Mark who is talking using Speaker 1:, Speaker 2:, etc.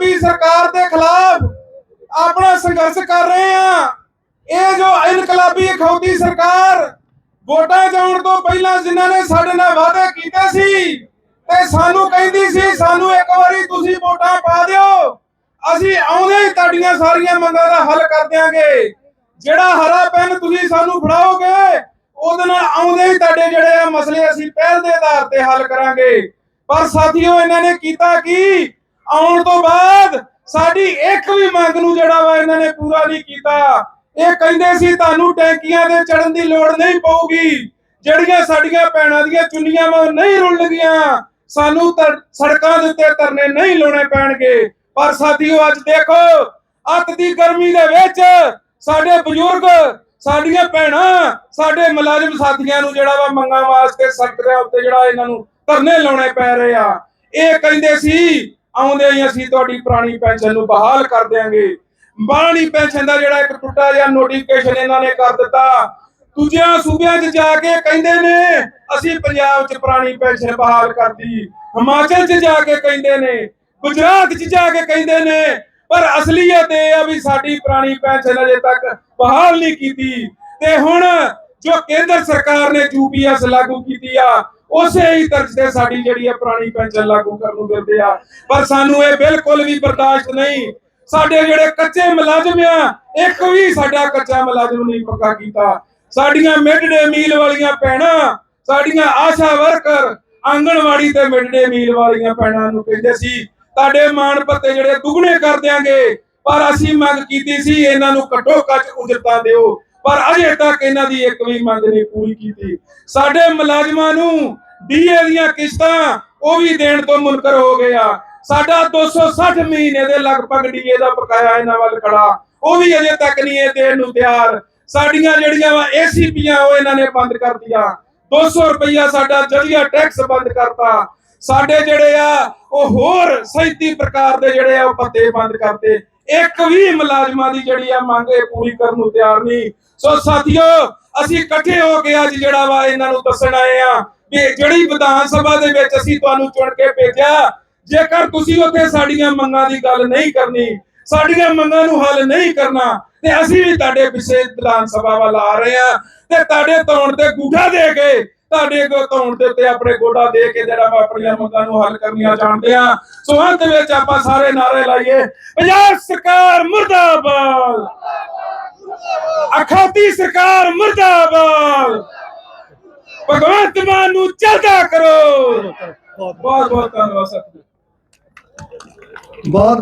Speaker 1: ਇਨਕਲਾਬੀ ਸਰਕਾਰ ਦੇ ਖਿਲਾਫ ਆਪਣਾ ਸੰਘਰਸ਼ ਕਰ ਰਹੇ ਆ ਇਹ ਜੋ ਇਨਕਲਾਬੀ ਅਖੌਤੀ ਸਰਕਾਰ ਵੋਟਾਂ ਜਾਣ ਤੋਂ ਪਹਿਲਾਂ ਜਿਨ੍ਹਾਂ ਨੇ ਸਾਡੇ ਨਾਲ ਵਾਅਦੇ ਕੀਤੇ ਸੀ ਤੇ ਸਾਨੂੰ ਕਹਿੰਦੀ ਸੀ, ਸਾਨੂੰ ਇੱਕ ਵਾਰੀ ਤੁਸੀਂ ਵੋਟਾਂ ਪਾ ਦਿਓ। ਅਸੀਂ ਆਉਂਦੇ ਹੀ ਤੁਹਾਡੀਆਂ ਸਾਰੀਆਂ ਮੰਗਾਂ ਦਾ ਹੱਲ ਕਰ ਦਿਆਂਗੇ। ਜਿਹੜਾ ਹਰਾ ਪੈਨ ਤੁਸੀਂ ਸਾਨੂੰ ਫੜਾਓਗੇ, ਉਹਦੇ ਨਾਲ ਆਉਂਦੇ ਹੀ ਤੁਹਾਡੇ ਜਿਹੜੇ ਆ ਮਸਲੇ ਅਸੀਂ ਪਹਿਲ ਦੇ ਆਧਾਰ ਤੇ ਹੱਲ ਕਰਾਂਗੇ। ਪਰ ਸਾਥੀਓ, ਇਹਨਾਂ ਨੇ ਕੀਤਾ ਕੀ? ਆਉਣ ਤੋਂ ਬਾਅਦ ਸਾਡੀ ਇੱਕ ਵੀ ਮੰਗ ਨੂੰ ਜਿਹੜਾ ਵਾ ਇਹਨਾਂ ਨੇ ਪੂਰਾ ਨਹੀਂ ਕੀਤਾ। ਇਹ ਕਹਿੰਦੇ ਸੀ ਤੁਹਾਨੂੰ ਟੈਂਕੀਆਂ ਤੇ ਚੜਨ ਦੀ ਲੋੜ ਨਹੀਂ ਪਊਗੀ। ਜਿਹੜੀਆਂ ਸਾਡੀਆਂ ਭੈਣਾਂ ਦੀਆਂ ਚੁੰਨੀਆਂ ਵਾ ਨਹੀਂ ਰੁਲਣਗੀਆਂ। ਸਾਨੂੰ ਸੜਕਾਂ ਦੇ ਉੱਤੇ ਧਰਨੇ ਨਹੀਂ ਲਾਉਣੇ ਪੈਣਗੇ। ਪਰ ਸਾਥੀਓ, ਅੱਜ ਦੇਖੋ, ਅੱਤ ਦੀ ਗਰਮੀ ਦੇ ਵਿੱਚ ਸਾਡੇ ਬਜ਼ੁਰਗ, ਸਾਡੀਆਂ ਭੈਣਾਂ, ਸਾਡੇ ਮੁਲਾਜ਼ਮ ਸਾਥੀਆਂ ਨੂੰ ਜਿਹੜਾ ਵਾ ਮੰਗਾਂ ਵਾਸਤੇ ਸੜਕਾਂ ਉੱਤੇ ਜਿਹੜਾ ਇਹਨਾਂ ਨੂੰ ਧਰਨੇ ਲਾਉਣੇ ਪੈ ਰਹੇ ਆ। ਇਹ ਕਹਿੰਦੇ ਸੀ ਆਉਂਦੇ ਹੀ ਅਸੀਂ ਤੁਹਾਡੀ ਪੁਰਾਣੀ ਪੈਨਸ਼ਨ ਨੂੰ ਬਹਾਲ ਕਰ ਦਿਆਂਗੇ। ਬਾਣੀ ਪੈਨਸ਼ਨ ਦਾ ਜਿਹੜਾ ਇੱਕ ਟੁੱਟਾ ਜਿਹਾ ਨੋਟੀਫਿਕੇਸ਼ਨ ਇਹਨਾਂ ਨੇ ਕਰ ਦਿੱਤਾ। ਦੂਜਿਆਂ ਸੂਬਿਆਂ 'ਚ ਜਾ ਕੇ ਕਹਿੰਦੇ ਨੇ, ਅਸੀਂ ਪੰਜਾਬ 'ਚ ਪੁਰਾਣੀ ਪੈਨਸ਼ਨ ਬਹਾਲ ਕਰਤੀ। ਹਿਮਾਚਲ 'ਚ ਜਾ ਕੇ ਕਹਿੰਦੇ ਨੇ, ਗੁਜਰਾਤ 'ਚ ਜਾ ਕੇ ਕਹਿੰਦੇ ਨੇ। ਪਰ ਅਸਲੀਅਤ ਇਹ ਆ ਵੀ ਸਾਡੀ ਪੁਰਾਣੀ ਪੈਨਸ਼ਨ ਅਜੇ ਤੱਕ ਬਹਾਲ ਨਹੀਂ ਕੀਤੀ। ਤੇ ਹੁਣ ਜੋ ਕੇਂਦਰ ਸਰਕਾਰ ਨੇ ਯੂਪੀਐਸ ਲਾਗੂ ਕੀਤੀ ਆ ਉਸੇ ਹੀ ਤਰਜ਼ ਤੇ ਸਾਡੀ ਜਿਹੜੀ ਆ ਪੁਰਾਣੀ ਪੈਨਸ਼ਨ ਲਾਗੂ ਕਰਨ ਨੂੰ ਦਿੰਦੇ ਆ। ਪਰ ਸਾਨੂੰ ਇਹ ਬਿਲਕੁਲ ਵੀ ਬਰਦਾਸ਼ਤ ਨਹੀਂ। ਸਾਡੇ ਜਿਹੜੇ ਕੱਚੇ ਮੁਲਾਜ਼ਮ ਆ, ਇੱਕ ਵੀ ਸਾਡਾ ਕੱਚਾ ਮੁਲਾਜ਼ਮ ਨਹੀਂ ਪੱਕਾ ਕੀਤਾ। ਸਾਡੀਆਂ ਮਿਡ ਡੇ ਮੀਲ ਵਾਲੀਆਂ ਭੈਣਾਂ, ਸਾਡੀਆਂ ਆਸ਼ਾ ਵਰਕਰ ਆਂਗਣਵਾੜੀ ਤੇ ਮਿਡ ਡੇ ਮੀਲ ਵਾਲੀਆਂ ਭੈਣਾਂ ਨੂੰ ਕਹਿੰਦੇ ਸੀ, ਤੁਹਾਡੇ ਮਾਣ ਪੱਤੇ ਜਿਹੜੇ ਦੁੱਗਣੇ ਕਰ ਦਿਆਂਗੇ, ਪਰ ਅਸੀਂ ਮੰਗ ਕੀਤੀ ਸੀ ਇਹਨਾਂ ਨੂੰ ਘੱਟੋ ਘੱਟ ਉਜਰਤਾਂ ਦਿਓ। ਪਰ ਅਜੇ ਤੱਕ ਇਹਨਾਂ ਦੀ ਇੱਕ ਵੀ ਮੰਗ ਨਹੀਂ ਪੂਰੀ ਕੀਤੀ। ਸਾਡੇ ਮੁਲਾਜ਼ਮਾਂ ਨੂੰ ਡੀਏ ਦੀਆਂ ਕਿਸ਼ਤਾਂ ਉਹ ਵੀ ਦੇਣ ਤੋਂ ਮੁਨਕਰ ਹੋ ਗਿਆ। ਸਾਡਾ 260 ਮਹੀਨੇ ਦੇ ਲਗਭਗ ਡੀਏ ਦਾ ਬਕਾਇਆ ਇਹਨਾਂ ਵੱਲ ਖੜਾ। ਉਹ ਵੀ ਅਜੇ ਤੱਕ ਨਹੀਂ ਇਹ ਦੇਣ ਨੂੰ ਤਿਆਰ। ਸਾਡੀਆਂ ਜਿਹੜੀਆਂ ਵਾ ਏਸੀਪੀਆਂ ਉਹ ਇਹਨਾਂ ਨੇ ਬੰਦ ਕਰ ਦਿਆ 200 ਰੁਪਈਆ ਸਾਡਾ ਜਲੀਆ ਟੈਕਸ ਬੰਦ ਕਰਤਾ। ਸਾਡੇ ਜਿਹੜੇ ਆ, ਉਹ ਹੋਰ 37 ਪ੍ਰਕਾਰ ਦੇ ਜਿਹੜੇ ਆ, ਉਹ ਪੱਤੇ ਬੰਦ ਕਰਤੇ। ਇੱਕ ਵੀ ਮੁਲਾਜ਼ਮਾਂ ਦੀ ਜਿਹੜੀ ਆ ਮੰਗ ਇਹ ਪੂਰੀ ਕਰਨ ਨੂੰ ਤਿਆਰ ਨਹੀਂ। ਸੋ ਸਾਥੀਓ, ਅਸੀਂ ਇਕੱਠੇ ਹੋ ਕੇ ਅੱਜ ਜਿਹੜਾ ਵਾ ਇਹਨਾਂ ਨੂੰ ਦੱਸਣ ਆਏ ਆ ਵੀ ਜਿਹੜੀ ਵਿਧਾਨ ਸਭਾ ਦੇ ਵਿੱਚ ਅਸੀਂ ਤੁਹਾਨੂੰ ਚੁਣ ਕੇ ਭੇਜਿਆ, ਜੇਕਰ ਤੁਸੀਂ ਉੱਥੇ ਸਾਡੀਆਂ ਮੰਗਾਂ ਦੀ ਗੱਲ ਨਹੀਂ ਕਰਨੀ, ਸਾਡੀਆਂ ਮੰਗਾਂ ਨੂੰ ਹੱਲ ਨਹੀਂ ਕਰਨਾ, ਤੇ ਅਸੀਂ ਵੀ ਤੁਹਾਡੇ ਪਿੱਛੇ ਵਿਧਾਨ ਸਭਾ ਵੱਲ ਆ ਰਹੇ ਆ, ਤੇ ਤੁਹਾਡੇ ਤੌਣ ਤੇ ਗੂਠਾ ਦੇ ਕੇ ਤੁਹਾਡੇ ਕੋ ਤੌਣ ਦੇ ਉੱਤੇ ਆਪਣੇ ਗੋਡਾ ਦੇ ਕੇ ਜਿਹੜਾ ਵਾ ਆਪਣੀਆਂ ਮੰਗਾਂ ਨੂੰ ਹੱਲ ਕਰਨੀਆਂ ਚਾਹੁੰਦੇ ਆ ਸੋ ਅੰਤ ਵਿੱਚ ਆਪਾਂ ਸਾਰੇ ਨਾਰੇ ਲਾਈਏ। ਪੰਜਾਬ ਸਰਕਾਰ ਮੁਰਦਾਬਾਦ! ਅਖਾਤੀ ਸਰਕਾਰ ਮੁਰਦਾਬਾਦ! ਭਗਵੰਤ ਮਾਨ ਨੂੰ ਚਲਦਾ ਕਰੋ! ਬਹੁਤ ਬਹੁਤ ਧੰਨਵਾਦ ਸਤਿ
Speaker 2: ਬਹੁਤ ਬਹੁਤ